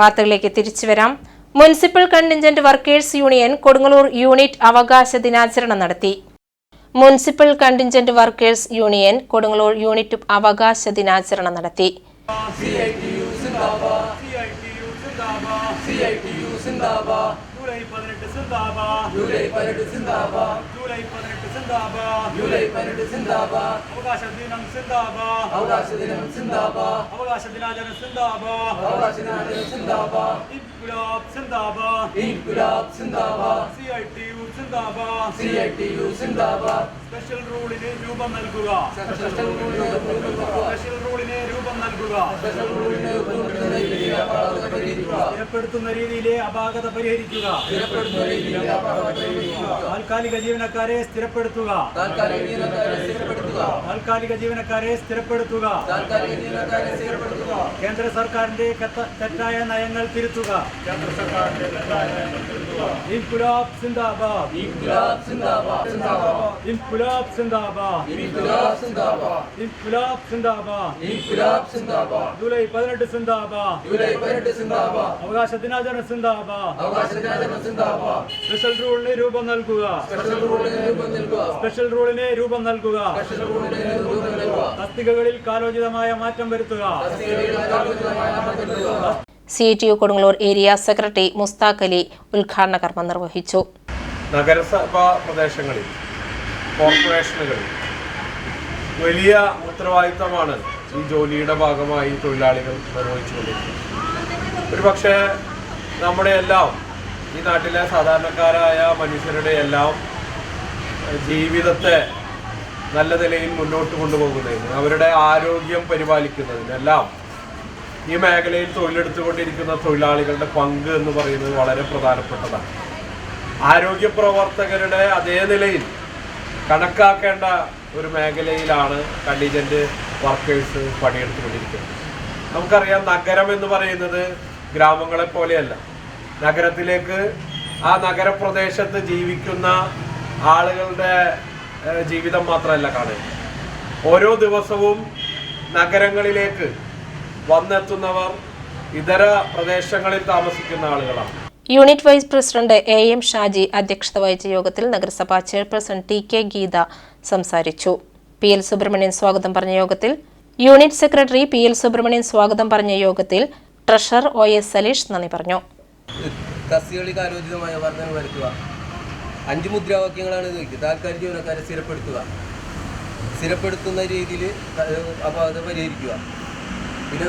വാർത്തകളിലേക്ക് തിരിച്ചു വരാം. Municipal contingent workers union Kodungallur unit അവകാശ ദിനാചരണം നടത്തി. Municipal contingent workers union Kodungallur unit അവകാശ ദിനാചരണം നടത്തി. സിന്ദാബാ ജൂലൈ പതിനെട്ട് സിന്ദാബാദ്. ജൂലൈ പതിനെട്ട് സിന്ദാബാദ്. ജൂലൈ പതിനെട്ട് സിന്ദാബാദ്. അവകാശ ദിനം സിന്ദാബാദ്. അവകാശ ദിനം സിന്ദാബാദ്. അവകാശ ദിനാചരണം സിന്ദാബാദ്. അവകാശ ദിനാചരണം സിന്ദാബാദ്. ഇൻകുലാബ് സിന്ദാബാദ്. ഇൻകുലാബ് സിന്ദാബാദ്. സി ഐ ടി യു സിന്ദാബാദ് സി ഐ ടി യു സിന്ദാബാദ് സ്പെഷ്യൽ റൂളിന് രൂപം നൽകുക. സ്പെഷ്യൽ റൂളിന് രൂപം നൽകുക. സ്ഥിരപ്പെടുത്തുന്ന രീതിയിലെ അപാകത പരിഹരിക്കുക. താൽക്കാലിക ജീവനക്കാരെ സ്ഥിരപ്പെടുത്തുക. താൽക്കാലിക ജീവനക്കാരെ സ്ഥിരപ്പെടുത്തുക. കേന്ദ്ര സർക്കാരിന്റെ തെറ്റായ നയങ്ങൾ തിരുത്തുക. കേന്ദ്ര സർക്കാരിന്റെ തെറ്റായ നയങ്ങൾ തിരുത്തുക. ഇൻകുലാബ് സിന്ദാബാദ്. ഇൻകുലാബ് സിന്ദാബാദ് ഇൻകുലാബ് സിന്ദാബാദ് ഇൻകുലാബ് സിന്ദാബാദ് ജൂലൈ പതിനെട്ട് സിന്ദാബാദ് ജൂലൈ പതിനെട്ട് സിന്ദാബാദ് അവകാശ ദിനാചരണ സിന്ദാബാദ് അവകാശ ദിനാചരണ സിന്ദാബാദ് സ്പെഷ്യൽ റൂളിന് രൂപം നൽകുക. സ്പെഷ്യൽ റൂളിന് രൂപം നൽകുക. സ്പെഷ്യൽ റൂളിന് രൂപം നൽകുക. സ്പെഷ്യൽ റൂളിന് രൂപം നൽകുക. തസ്തികകളിൽ കാലോചിതമായ മാറ്റം വരുത്തുക. C T U Kodungallur area secretary Mushtaq Ali ഉദ്ഘാടന കർമ്മം നിർവഹിച്ചു. നഗരസഭാ പ്രദേശങ്ങളിൽ കോർപ്പറേഷനുകളിൽ വലിയ ഉത്തരവാദിത്തമാണ് ഈ ജോലിയുടെ ഭാഗമായി തൊഴിലാളികൾ നിർവഹിച്ചുകൊണ്ടിരിക്കുന്നത്. ഒരു പക്ഷേ നമ്മുടെ എല്ലാം ഈ നാട്ടിലെ സാധാരണക്കാരായ മനുഷ്യരുടെ എല്ലാം ജീവിതത്തെ നല്ല നിലയിൽ മുന്നോട്ട് കൊണ്ടുപോകുന്നതിന് അവരുടെ ആരോഗ്യം പരിപാലിക്കുന്നതിനെല്ലാം ഈ മേഖലയിൽ തൊഴിലെടുത്തുകൊണ്ടിരിക്കുന്ന തൊഴിലാളികളുടെ പങ്ക് എന്ന് പറയുന്നത് വളരെ പ്രധാനപ്പെട്ടതാണ്. ആരോഗ്യ പ്രവർത്തകരുടെ അതേ നിലയിൽ കണക്കാക്കേണ്ട ഒരു മേഖലയിലാണ് കണ്ടിജന്റ് വർക്കേഴ്സ് പണിയെടുത്തുകൊണ്ടിരിക്കുന്നത്. നമുക്കറിയാം നഗരം എന്ന് പറയുന്നത് ഗ്രാമങ്ങളെ പോലെയല്ല. നഗരത്തിലേക്ക് ആ നഗരപ്രദേശത്ത് ജീവിക്കുന്ന ആളുകളുടെ ജീവിതം മാത്രമല്ല കാണുന്നത്. ഓരോ ദിവസവും നഗരങ്ങളിലേക്ക് വന്നെത്തുന്നവർ ഇതര പ്രദേശങ്ങളിൽ താമസിക്കുന്ന ആളുകളാണ്. Unit vice president A M Shaji അധ്യക്ഷത വഹിച്ച യോഗത്തിൽ നഗരസഭാ ചെയർപേഴ്സൺ ടി കെ ഗീത സംസാരിച്ചു. പി എൽ സുബ്രഹ്മണ്യൻ സ്വാഗതം പറഞ്ഞ യോഗത്തിൽ unit secretary P L Subramanian സ്വാഗതം പറഞ്ഞ യോഗത്തിൽ ട്രഷറർ ഒ എസ് സലീഷ് നന്ദി പറഞ്ഞു. വർധന വരുത്തുക. അഞ്ച് മുദ്രാവാക്യങ്ങളാണ് താൽക്കാലിക ജീവനക്കാരെ സ്ഥിരപ്പെടുത്തുക. സ്ഥിരപ്പെടുത്തുന്ന രീതിയിൽ അപാകത പരിഹരിക്കുക. പിന്നെ